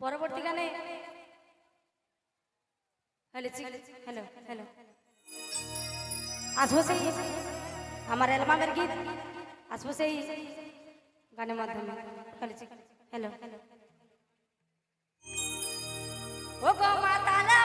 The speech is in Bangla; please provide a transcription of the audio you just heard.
পরবর্তী গানে। Hello hello hello. আসব সেই আমার অ্যালবামের গীত। আসব সেই গানের মাধ্যমে। Hello hello. ও গো মাতালা